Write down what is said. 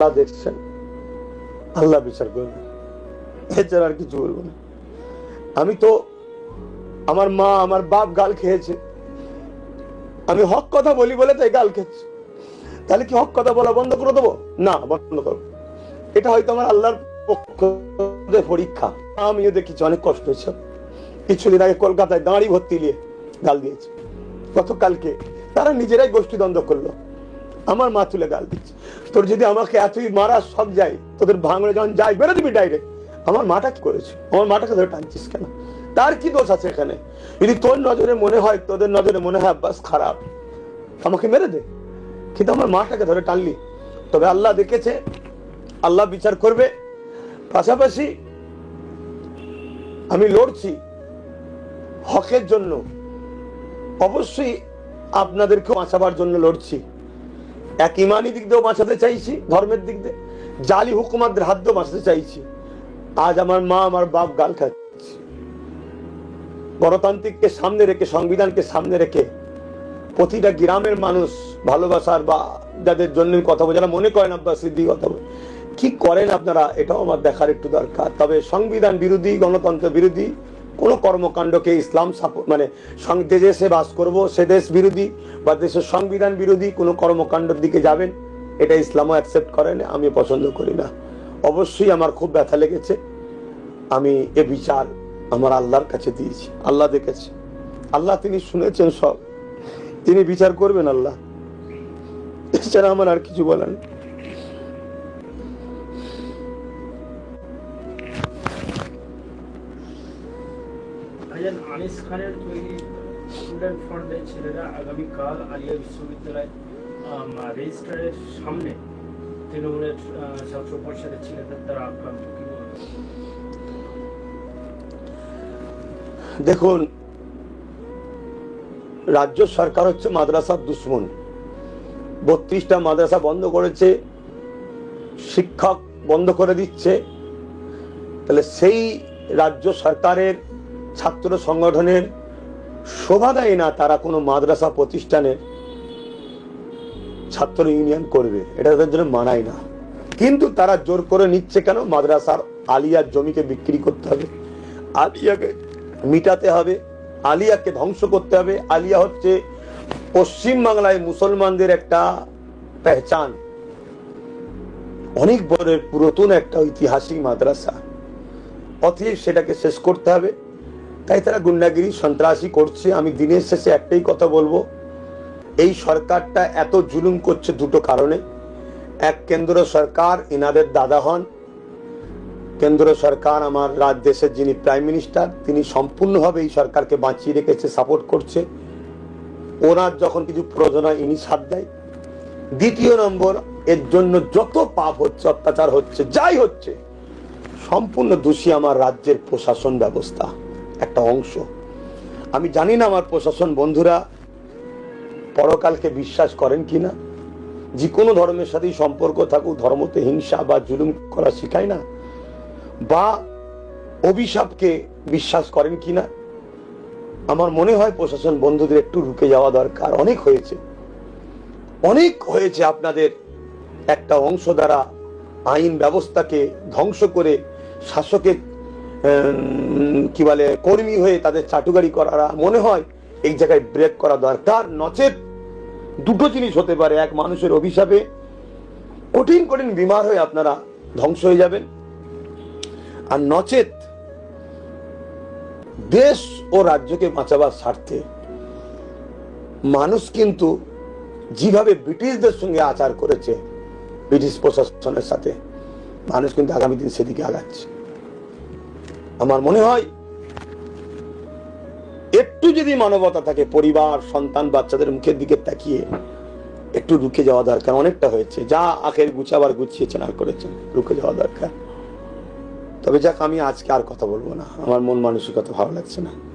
আল্লাহ দেখছেন? আল্লাহ বিচার করবেন এছাড়া আর কিছু বলব না। আমি তো আমার মা, আমার বাপ গাল খেয়েছে। আমি হক কথা বলি বলে তাই গাল খেয়েছে। তাহলে কি হক কথা বলা বন্ধ করে দেবো? না, বন্ধ করব। এটা হয়তো আমার আল্লাহর পক্ষ পরীক্ষা। আমিও দেখেছি অনেক কষ্ট হয়েছে। কিছুদিন আগে কলকাতায় দাঁড়ি ভর্তি নিয়ে গাল দিয়েছে। গতকালকে তারা নিজেরাই গোষ্ঠী দ্বন্দ্ব করল। আমার মা তুলে গাল দিচ্ছে। তোর যদি আমাকে এতই মারা সব যায়, তোদের ভাঙড়ে যখন যাই বেরো দিবি ডাইরেক্ট আমার মাটা কি করেছে? আমার মাটাকে ধরে টানছিস কেন? তার কি দোষ আছে এখানে? যদি তোর নজরে মনে হয়, তোদের নজরে মনে হয় বাস খারাপ। আমাকে মেরে দে। কিন্তু আমার মাটাকে ধরে টানলি। তবে আল্লাহ দেখেছে, আল্লাহ বিচার করবে। পাশাপাশি আমি লড়ছি হকের জন্য। অবশ্যই আপনাদেরকে বাঁচাবার জন্য লড়ছি। এক ইমানি দিক দিয়েও বাঁচাতে চাইছি, ধর্মের দিক দিয়ে। জালি হুকুমাদের হাত দিয়েও বাঁচাতে চাইছি। আজ আমার মা আমার বাপ গাল খাচ্ছে। গণতান্ত্রিককে সামনে রেখে, সংবিধানকে সামনে রেখে প্রতিটা গ্রামের মানুষ ভালোবাসার বা যাদের জন্য কথা বলি, যারা মনে করেন আব্বাস সিদ্দিক কথা বলে, কি করেন আপনারা? এটাও আমার দেখার একটু দরকার। তবে সংবিধান বিরোধী, গণতন্ত্র বিরোধী কোনো কর্মকাণ্ডকে ইসলাম মানে যে দেশে বাস করব, সে দেশ বিরোধী বা দেশের সংবিধান বিরোধী কোনো কর্মকাণ্ডের দিকে যাবেন, এটা ইসলামও অ্যাকসেপ্ট করে না আমি পছন্দ করি না। অবশ্যই আমার খুব ব্যথা লেগেছে। আমি এ বিচার আমার আল্লাহর কাছে দিয়েছি, আল্লাহ দেখেছে। আল্লাহ তিনি শুনেছেন সব। তিনি বিচার করবেন আল্লাহ। এছাড়া আমার আর কিছু বলার আনিস খানের তৈরি স্টুডেন্ট ফ্রন্টের ছেলেরা আগামীকাল আলিয়া বিশ্ববিদ্যালয় রেজিস্ট্রারের সামনে তৃণমূলের ছাত্র পরিষদের ছেলেদের দ্বারা আক্রান্ত কি দেখুন, রাজ্য সরকার হচ্ছে মাদ্রাসার দুশ্মন। বত্রিশটা মাদ্রাসা বন্ধ করেছে, শিক্ষক বন্ধ করে দিচ্ছে। তাহলে সেই রাজ্য সরকারের ছাত্র সংগঠনের শোভা দেয় না তারা কোনো মাদ্রাসা প্রতিষ্ঠানের ছাত্র ইউনিয়ন করবে। এটা তাদের জন্য মানায় না। কিন্তু তারা জোর করে নিচ্ছে কেন? মাদ্রাসার আলিয়ার জমিকে বিক্রি করতে হবে। আলিয়াকে মিটাতে হবে। আলিয়াকে ধ্বংস করতে হবে। আলিয়া হচ্ছে পশ্চিম বাংলায় মুসলমানদের একটা পেহচান। অনেক বড় পুরাতন একটা ঐতিহাসিক মাদ্রাসা। অতএব সেটাকে শেষ করতে হবে। তাই তারা গুন্ডাগিরি, সন্ত্রাসী করছে। আমি দিনের শেষে একটাই কথা বলব। এই সরকারটা এত জুলুম করছে দুটো কারণে। এক, কেন্দ্র সরকার, ইনাদের দাদা হন। কেন্দ্র সরকার আমার রাজ দেশের যিনি প্রাইম মিনিস্টার, তিনি সম্পূর্ণভাবে এই সরকারকে বাঁচিয়ে রেখেছে, সাপোর্ট করছে। ওনার যখন কিছু প্রয়োজন হয়, ইনি সাথ দেয়। দ্বিতীয় নম্বর, এর জন্য যত পাপ হচ্ছে, অত্যাচার হচ্ছে, যাই হচ্ছে, সম্পূর্ণ দোষী আমার রাজ্যের প্রশাসন ব্যবস্থা। একটা অংশ। আমি জানি না আমার প্রশাসন বন্ধুরা পরকালকে বিশ্বাস করেন কি না। যে কোনো ধর্মের সাথেই সম্পর্ক থাকুক, ধর্মতে হিংসা বা জুলুম করা শিখায় না। বা অভিশাপকে বিশ্বাস করেন কি না। আমার মনে হয় প্রশাসন বন্ধুদের একটু রুকে যাওয়া দরকার। অনেক হয়েছে। অনেক হয়েছে আপনাদের একটা অংশ দ্বারা আইন ব্যবস্থাকে ধ্বংস করে শাসকের কি বলে, কর্মী হয়ে তাদের চাটুকারি করারা। মনে হয় এই জায়গায় ব্রেক করা দরকার। নচেত দুটো জিনিস হতে পারে। এক, মানুষের অভিশাপে কঠিন কঠিন বিমার হয়ে আপনারা ধ্বংস হয়ে যাবেন। আর নচেত দেশ ও রাজ্যকে বাঁচাবার স্বার্থে মানুষ কিন্তু যেভাবে ব্রিটিশদের সঙ্গে আচার করেছে, ব্রিটিশ প্রশাসনের সাথে, মানুষ কিন্তু আগামী দিন সেদিকে আগাচ্ছে। আমার মনে হয়, একটু যদি মানবতা থাকে, পরিবার, সন্তান, বাচ্চাদের মুখের দিকে তাকিয়ে একটু রুখে যাওয়া দরকার। অনেকটা হয়েছে। যা আখের গুছাবার গুছিয়েছেন আর করেছেন রুখে যাওয়া দরকার। তবে যাক, আমি আজকে আর কথা বলব না। আমার মন মানসিকতা ভালো লাগছে না।